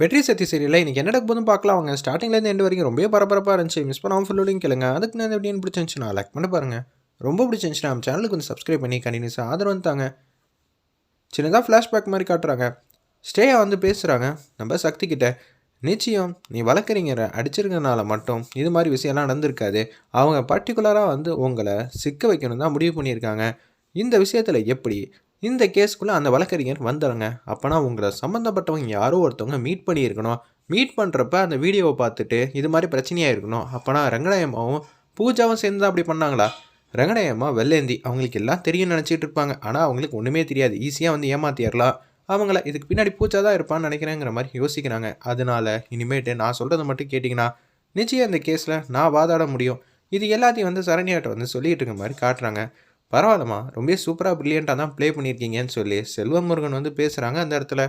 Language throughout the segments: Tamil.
வெற்றி சக்தி சீரியலில் இன்றைக்கி என்ன போதும் பார்க்கலாம். அவங்க ஸ்டார்டிங்லேருந்து எண்டு வரைக்கும் ரொம்ப பரபரப்பாக இருந்துச்சு. மிஸ் பண்ணாமல் ஃபுல்லோடையும் கேளுங்க. அதுக்கு நான் எப்படின்னு பிடிச்சிருந்துச்சுன்னா லைக் பண்ணி பாருங்கள் ரொம்ப பிடிச்சிருந்துச்சுன்னா நம்ம சேனலுக்கு வந்து சப்ஸ்கிரைப் பண்ணி கண்டினியூஸாக ஆதரவு தாங்க. சின்னதாக ஃப்ளாஷ்பேக் மாதிரி காட்டுறாங்க. ஸ்டேயா வந்து பேசுகிறாங்க நம்ம சக்தி கிட்ட நிச்சயம் நீ வளர்க்குறீங்க அடிச்சிருக்கனால மட்டும் இது மாதிரி விஷயம்லாம் நடந்திருக்காது. அவங்க பர்டிகுலராக வந்து உங்களை சிக்க வைக்கணும் தான் முடிவு பண்ணியிருக்காங்க. இந்த விஷயத்தில் எப்படி இந்த கேஸ்க்குள்ளே அந்த வழக்கறிஞர் வந்துடுங்க அப்போனா உங்களை சம்மந்தப்பட்டவங்க யாரோ ஒருத்தவங்க மீட் பண்ணியிருக்கணும். மீட் பண்ணுறப்ப அந்த வீடியோவை பார்த்துட்டு இது மாதிரி பிரச்சனையாக இருக்கணும் அப்போனா ரங்கநாயம்மாவும் பூஜாவும் சேர்ந்து தான் அப்படி பண்ணாங்களா? ரங்கநாயம்மா வெள்ளேந்தி அவங்களுக்கு எல்லாம் தெரியும் நினச்சிட்டு இருப்பாங்க. ஆனால் அவங்களுக்கு ஒன்றுமே தெரியாது. ஈஸியாக வந்து ஏமாத்திடலாம். அவங்கள இதுக்கு பின்னாடி பூச்சா தான் இருப்பான்னு நினைக்கிறேங்கிற மாதிரி யோசிக்கிறாங்க. அதனால இனிமேட்டு நான் சொல்கிறத மட்டும் கேட்டிங்கன்னா நிச்சயம் இந்த கேஸில் நான் வாதாட முடியும். இது எல்லாத்தையும் வந்து சரண்யாட்ட வந்து சொல்லிகிட்டு இருக்க மாதிரி காட்டுறாங்க. பரவாயில்லம்மா. ரொம்ப சூப்பராக ப்ரில்லியண்ட்டாக தான் ப்ளே பண்ணியிருக்கீங்கன்னு சொல்லி செல்வம் முருகன் வந்து பேசுகிறாங்க அந்த இடத்துல.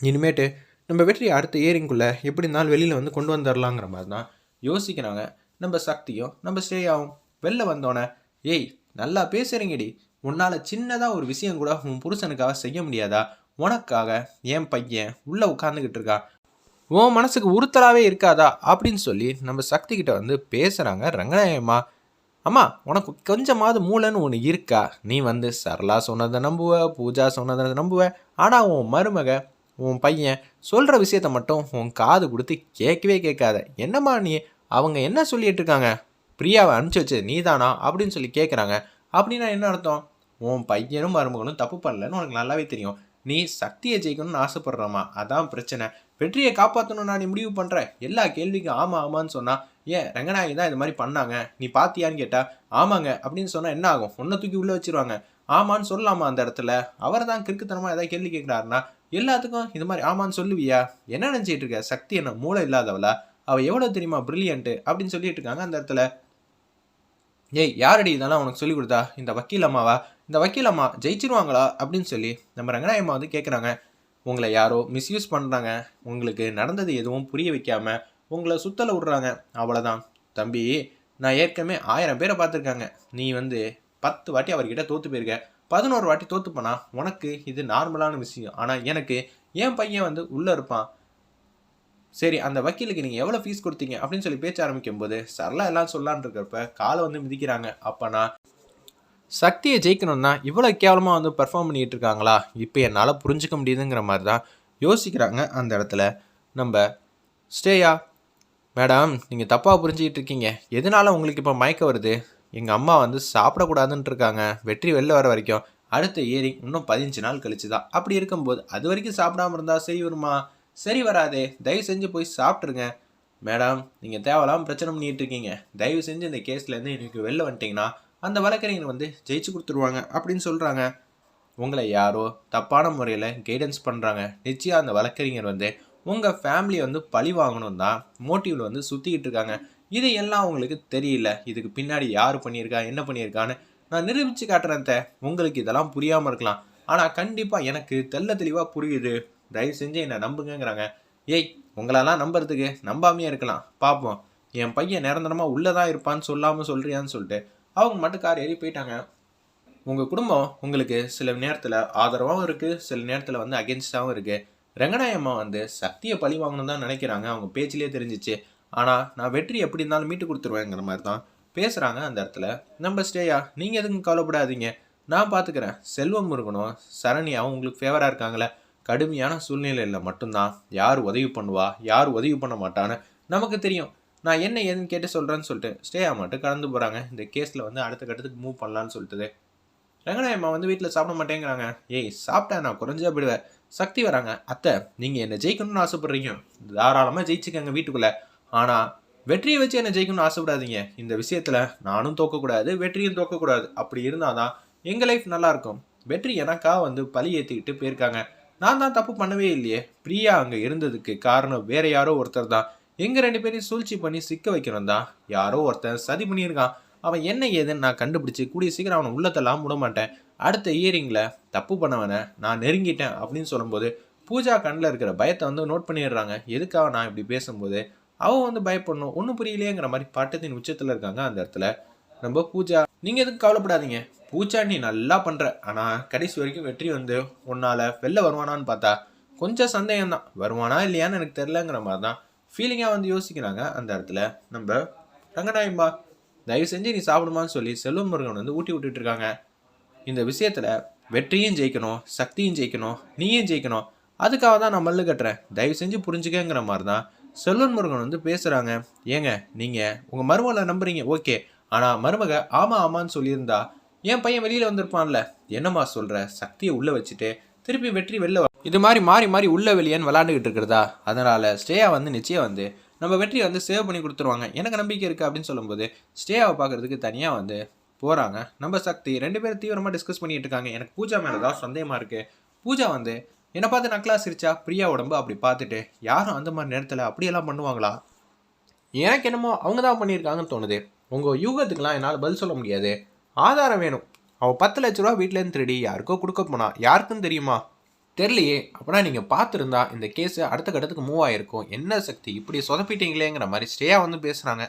இனிமேட்டு நம்ம வெற்றி அடுத்த ஏரிங்குள்ளே எப்படி இருந்தாலும் வெளியில் வந்து கொண்டு வந்துடலாங்கிற மாதிரி தான் யோசிக்கிறாங்க. நம்ம சக்தியும் நம்ம ஸ்ரேயாவும் வெளில வந்தோடனே ஏய் நல்லா பேசுகிறீங்கடி உன்னால் சின்னதாக ஒரு விஷயம் கூட உன் புருஷனுக்காக செய்ய முடியாதா? உனக்காக என் பையன் உள்ளே உட்காந்துக்கிட்டு இருக்கா? உன் மனசுக்கு உறுத்தலாகவே இருக்காதா? அப்படின்னு சொல்லி நம்ம சக்தி கிட்ட வந்து பேசுகிறாங்க ரங்கநாயம்மா அம்மா உனக்கு கொஞ்சமாவது மூளைன்னு ஒன்று இருக்கா? நீ வந்து சரளா சொன்னதை நம்புவ பூஜா சொன்னதை நம்புவ. ஆனால் உன் மருமக உன் பையன் சொல்கிற விஷயத்த மட்டும் உன் காது கொடுத்து கேட்கவே கேட்காத. என்னம்மா நீ? அவங்க என்ன சொல்லிட்டு இருக்காங்க? பிரியாவை அனுப்பிச்சி வச்சு நீதானா? அப்படின்னு சொல்லி கேட்குறாங்க அப்படின்னா என்ன அர்த்தம்? உன் பையனும் மருமகனும் தப்பு பண்ணலன்னு உனக்கு நல்லாவே தெரியும். நீ சக்தியை ஜெயிக்கணும்னு ஆசைப்படுறமா அதான் பிரச்சனை. வெற்றியை காப்பாற்றணும் நான் நீ முடிவு பண்ணுறேன் எல்லா கேள்விக்கும் ஆமாம் ஆமான்னு சொன்னால் ஏன்? ரங்கநாயகி தான் இது மாதிரி பண்ணாங்க. நீ பாத்தியான்னு கேட்டால் ஆமாங்க. அப்படின்னு சொன்னால் என்ன ஆகும்? ஒன்றை தூக்கி உள்ளே வச்சிருவாங்க. ஆமான்னு சொல்லலாமா அந்த இடத்துல? அவர் தான் கிறுக்குத்தனமாக ஏதாவது கேள்வி கேட்குறாருன்னா எல்லாத்துக்கும் இது மாதிரி ஆமான்னு சொல்லுவியா? என்ன நினச்சிட்டு இருக்க? சக்தி என்ன மூளை இல்லாதவளா? அவள் எவ்வளோ தெரியுமா? ப்ரில்லியன்ட்டு அப்படின்னு சொல்லிட்டு இருக்காங்க அந்த இடத்துல. ஏய் யாரடி இதெல்லாம் உனக்கு சொல்லி கொடுத்தா? இந்த வக்கீல் அம்மாவா? இந்த வக்கீல் அம்மா ஜெயிச்சிருவாங்களா? அப்படின்னு சொல்லி நம்ம ரங்கநாயம்மா வந்து கேட்குறாங்க உங்களை யாரோ மிஸ்யூஸ் பண்ணுறாங்க உங்களுக்கு நடந்தது எதுவும் புரிய வைக்காமல் உங்களை சுத்தலை விட்றாங்க. அவ்வளோதான் தம்பி நான் ஏற்கனவே ஆயிரம் பேரை பார்த்துருக்காங்க. நீ வந்து பத்து வாட்டி அவர்கிட்ட தோற்று போயிருக்க. பதினோரு வாட்டி தோற்று போனா உனக்கு இது நார்மலான விஷயம். ஆனால் எனக்கு என் பையன் வந்து உள்ளே இருப்பான். சரி அந்த வக்கீலுக்கு நீங்கள் எவ்வளோ ஃபீஸ் கொடுத்தீங்க? அப்படின்னு சொல்லி பேச்ச ஆரம்பிக்கும் போது சரளா எல்லாம் சொல்லான்னு இருக்கிறப்ப காலை வந்து மிதிக்கிறாங்க. அப்போனா சக்தியை ஜெயிக்கணும்னா இவ்வளோ கேவலமாக வந்து பெர்ஃபார்ம் பண்ணிகிட்டு இருக்காங்களா? இப்போ என்னால் புரிஞ்சுக்க முடியுதுங்கிற மாதிரி தான் யோசிக்கிறாங்க அந்த இடத்துல. நம்ம ஸ்டேயா மேடம் நீங்கள் தப்பாக புரிஞ்சுக்கிட்டு இருக்கீங்க. எதனால உங்களுக்கு இப்போ மயக்கம் வருது? எங்கள் அம்மா வந்து சாப்பிடக்கூடாதுன்ட்டு இருக்காங்க. வெற்றி வெளில வர வரைக்கும். அடுத்த ஏரி இன்னும் பதினஞ்சு நாள் கழிச்சு தான் அப்படி இருக்கும்போது அது வரைக்கும் சாப்பிடாம இருந்தால் சரி வருமா? சரி வராதே. தயவு செஞ்சு போய் சாப்பிட்ருங்க மேடம் நீங்கள் தேவையில்லாமல் பிரச்சனை பண்ணிகிட்டு இருக்கீங்க. தயவு செஞ்சு இந்த கேஸ்லேருந்து எனக்கு வெளில வந்துட்டிங்கன்னா அந்த வழக்கறிஞர் வந்து ஜெயிச்சு கொடுத்துருவாங்க அப்படின்னு சொல்கிறாங்க உங்களை யாரோ தப்பான முறையில் கைடன்ஸ் பண்ணுறாங்க நிச்சயம் அந்த வழக்கறிஞர் வந்து உங்கள் ஃபேமிலியை வந்து பழி வாங்கணும் தான் மோட்டிவில் வந்து சுற்றிக்கிட்டு இருக்காங்க. இது எல்லாம் உங்களுக்கு தெரியல. இதுக்கு பின்னாடி யார் பண்ணியிருக்கா என்ன பண்ணியிருக்கான்னு நான் நிரூபித்து காட்டுறேன் உங்களுக்கு இதெல்லாம் புரியாமல் இருக்கலாம். ஆனால் கண்டிப்பாக எனக்கு தெள்ள தெளிவாக புரியுது. தயவு செஞ்சு என்னை நம்புங்கிறாங்க ஏய் உங்களெல்லாம் நம்புறதுக்கு நம்பாமையே இருக்கலாம். பார்ப்போம் என் பையன் நிரந்தரமாக உள்ளே தான் இருப்பான்னு சொல்லாமல் சொல்கிறியான்னு சொல்லிட்டு அவங்க மட்டும் கார் ஏறி போயிட்டாங்க. உங்கள் குடும்பம் உங்களுக்கு சில நேரத்தில் ஆதரவாகவும் இருக்குது சில நேரத்தில் வந்து அகென்ஸ்டாகவும் இருக்குது ரங்கநாயம்மா வந்து சக்தியை பழி வாங்கணும் தான் நினைக்கிறாங்க. அவங்க பேச்சிலே தெரிஞ்சிச்சு. ஆனால் நான் வெற்றி எப்படி இருந்தாலும் மீட்டு கொடுத்துருவேங்கிற மாதிரி தான் பேசுகிறாங்க அந்த இடத்துல. நம்ம ஸ்டேயா நீங்கள் எதுக்கும் கவலைப்படாதீங்க. நான் பார்த்துக்கிறேன் செல்வம் முருகனும் சரண்யாவும் உங்களுக்கு ஃபேவராக இருக்காங்களே. கடுமையான சூழ்நிலையில் மட்டும்தான் யார் உதவி பண்ணுவா யார் உதவி பண்ண மாட்டான்னு நமக்கு தெரியும். நான் என்ன ஏதுன்னு கேட்டு சொல்கிறேன்னு சொல்லிட்டு ஸ்டே மட்டும் கடந்து போகிறாங்க இந்த கேஸில் வந்து அடுத்த கட்டத்துக்கு மூவ் பண்ணலான்னு சொல்லிட்டு ரங்கநாயம்மா வந்து வீட்டில் சாப்பிட மாட்டேங்கிறாங்க. ஏய் சாப்பிட்டேன் நான் குறைஞ்சா போயிடுவேன். சக்தி வராங்க. அத்தை நீங்கள் என்னை ஜெயிக்கணும்னு ஆசைப்பட்றீங்க. தாராளமாக ஜெயிச்சுக்கங்க வீட்டுக்குள்ளே. ஆனால் வெற்றியை வச்சு என்னை ஜெயிக்கணும்னு ஆசைப்படாதீங்க. இந்த விஷயத்தில் நானும் தோக்கக்கூடாது வெற்றியும் தோக்கக்கூடாது. அப்படி இருந்தால் தான் எங்கள் லைஃப் நல்லாயிருக்கும் வெற்றி எனக்கா வந்து பழி ஏற்றிக்கிட்டு போயிருக்காங்க. நான் தான் தப்பு பண்ணவே இல்லையே. பிரியா அங்கே இருந்ததுக்கு காரணம் வேற யாரோ ஒருத்தர் தான். எங்கள் ரெண்டு பேரையும் சூழ்ச்சி பண்ணி சிக்க வைக்கணும் தான் யாரோ ஒருத்தன் சதி பண்ணியிருக்கான். அவன் என்ன ஏதுன்னு நான் கண்டுபிடிச்சி கூடிய சீக்கிரம் அவனை உள்ளத்தெல்லாம் விட மாட்டேன் அடுத்த இயரிங்கில் தப்பு பண்ணவனை நான் நெருங்கிட்டேன் அப்படின்னு சொல்லும்போது பூஜா கண்ணில் இருக்கிற பயத்தை வந்து நோட் பண்ணிடுறாங்க. எதுக்காக நான் இப்படி பேசும்போது? அவன் வந்து பயப்படணும். ஒன்றும் புரியலையேங்கிற மாதிரி பாட்டத்தின் உச்சத்தில் இருக்காங்க அந்த இடத்துல. நம்ம பூஜா நீங்கள் எதுவும் கவலைப்படாதீங்க. பூஜா நீ நல்லா பண்ணுற ஆனால் கடைசி வரைக்கும் வெற்றி வந்து உன்னால் வெளில வருவானான்னு பார்த்தா கொஞ்சம் சந்தேகம் தான் வருவானா இல்லையான்னு எனக்கு தெரிலங்கிற மாதிரி தான் ஃபீலிங்காக வந்து யோசிக்கிறாங்க அந்த இடத்துல. நம்ம ரங்கநாயம்பா தயவு செஞ்சு நீ சாப்பிடுமான்னு சொல்லி செல்வம் முருகன் வந்து ஊட்டி விட்டுட்டு இருக்காங்க. இந்த விஷயத்தில் வெற்றியும் ஜெயிக்கணும் சக்தியும் ஜெயிக்கணும் நீயும் ஜெயிக்கணும். அதுக்காக தான் நான் மல்லு கட்டுறேன். தயவு செஞ்சு புரிஞ்சுக்கங்கிற மாதிரி தான் செல்வன் முருகன் வந்து பேசுகிறாங்க ஏங்க நீங்கள் உங்கள் மருமகளை நம்புறீங்க ஓகே. ஆனால் மருமக ஆமாம் ஆமான்னு சொல்லியிருந்தா என் பையன் வெளியில் வந்திருப்பான்ல. என்னம்மா சொல்கிற சக்தியை உள்ளே வச்சுட்டு திருப்பி வெற்றி வெளில இது மாதிரி மாறி மாறி உள்ள வெளியேன்னு விளாண்டுக்கிட்டு இருக்கிறதா? அதனால் ஸ்டேயா வந்து நிச்சயம் வந்து நம்ம வெற்றியை வந்து சேவ் பண்ணி கொடுத்துருவாங்க. எனக்கு நம்பிக்கை இருக்குது அப்படின்னு சொல்லும்போது ஸ்டேயாவை பார்க்குறதுக்கு தனியாக வந்து போகிறாங்க நம்ம சக்தி ரெண்டு பேரும் தீவிரமாக டிஸ்கஸ் பண்ணிட்டு இருக்காங்க. எனக்கு பூஜா மேலே தான் சந்தேகமாக இருக்குது பூஜா வந்து என்னை பார்த்து நக்கலா சிரிச்சா? பிரியா உடம்பு அப்படி பார்த்துட்டு யாரும் அந்த மாதிரி நேரத்தில் அப்படியெல்லாம் பண்ணுவாங்களா? எனக்கு என்னமோ அவங்க தான் பண்ணியிருக்காங்கன்னு தோணுது. உங்கள் யூகத்துக்கெலாம் என்னால் பதில் சொல்ல முடியாது. ஆதாரம் வேணும். அவள் பத்து லட்ச ரூபா வீட்டிலேருந்து திருடி யாருக்கோ கொடுக்க போனா யாருக்கும் தெரியுமா? தெரியலையே அப்படின்னா நீங்கள் பார்த்துருந்தா இந்த கேஸு அடுத்த கட்டத்துக்கு மூவ் ஆயிருக்கும். என்ன சக்தி? இப்படி சொதப்பிட்டீங்களேங்கிற மாதிரி ஸ்டேயாக வந்து பேசுகிறாங்க